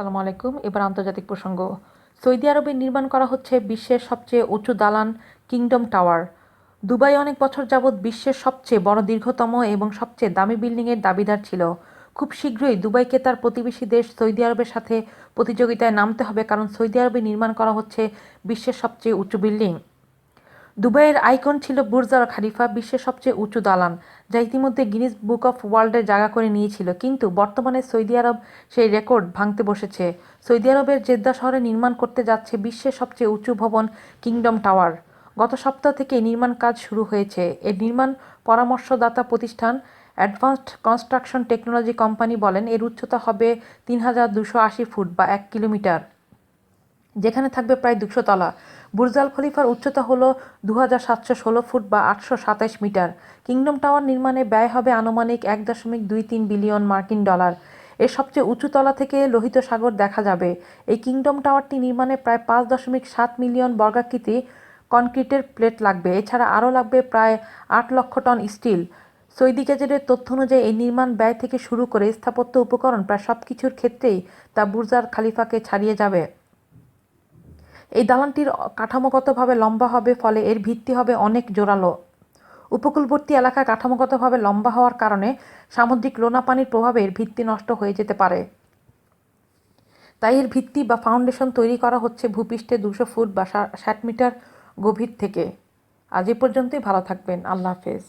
আসসালামু আলাইকুম। এবার আন্তর্জাতিক প্রসঙ্গ। সৌদি আরবে নির্মাণ করা হচ্ছে বিশ্বের সবচেয়ে উঁচু দালান কিংডম টাওয়ার। দুবাই অনেক বছর যাবৎ বিশ্বের সবচেয়ে বড় দীর্ঘতম এবং সবচেয়ে দামি বিল্ডিংয়ের দাবিদার ছিল। খুব শীঘ্রই দুবাইকে তার প্রতিবেশী দেশ সৌদি আরবের সাথে প্রতিযোগিতায় নামতে হবে, কারণ সৌদি আরবে নির্মাণ করা হচ্ছে বিশ্বের সবচেয়ে উঁচু বিল্ডিং। দুবাইয়ের আইকন ছিল বুর্জ আল খালিফা, বিশ্বের সবচেয়ে উঁচু দালান, যা ইতিমধ্যে গিনিস বুক অফ ওয়ার্ল্ডের জায়গা করে নিয়েছিল। কিন্তু বর্তমানে সৌদি আরব সেই রেকর্ড ভাঙতে বসেছে। সৌদি আরবের জেদ্দা শহরে নির্মাণ করতে যাচ্ছে বিশ্বের সবচেয়ে উঁচু ভবন কিংডম টাওয়ার। গত সপ্তাহ থেকে নির্মাণ কাজ শুরু হয়েছে। এর নির্মাণ পরামর্শদাতা প্রতিষ্ঠান অ্যাডভান্সড কনস্ট্রাকশন টেকনোলজি কোম্পানি বলেন, এর উচ্চতা হবে তিন হাজার দুশো আশি ফুট বা এক কিলোমিটার, যেখানে থাকবে প্রায় দুশো তলা। বুর্জাল খলিফার উচ্চতা হলো দু হাজার সাতশো ষোলো ফুট বা আটশো সাতাশ মিটার। কিংডম টাওয়ার নির্মাণে ব্যয় হবে আনুমানিক এক দশমিক দুই তিন বিলিয়ন মার্কিন ডলার। এর সবচেয়ে উঁচু তলা থেকে লোহিত সাগর দেখা যাবে। এই কিংডম টাওয়ারটি নির্মাণে প্রায় পাঁচ দশমিক সাত মিলিয়ন বর্গাকৃতি কনক্রিটের প্লেট লাগবে। এছাড়া আরও লাগবে প্রায় আট লক্ষ টন স্টিল। সৌদি গেজেটের তথ্য অনুযায়ী এই নির্মাণ ব্যয় থেকে শুরু করে স্থাপত্য উপকরণ প্রায় সব কিছুর ক্ষেত্রেই তা বুর্জার খালিফাকে ছাড়িয়ে যাবে। এই দালানটির কাঠামোগতভাবে লম্বা হবে, ফলে এর ভিত্তি হবে অনেক জোরালো। উপকূলবর্তী এলাকা কাঠামোগতভাবে লম্বা হওয়ার কারণে সামুদ্রিক লোনা পানির প্রভাবে এর ভিত্তি নষ্ট হয়ে যেতে পারে। তাই এর ভিত্তি বা ফাউন্ডেশন তৈরি করা হচ্ছে ভূপৃষ্ঠে দুশো ফুট বা ষাট মিটার গভীর থেকে। আজ এ পর্যন্তই, ভালো থাকবেন। আল্লাহ হাফেজ।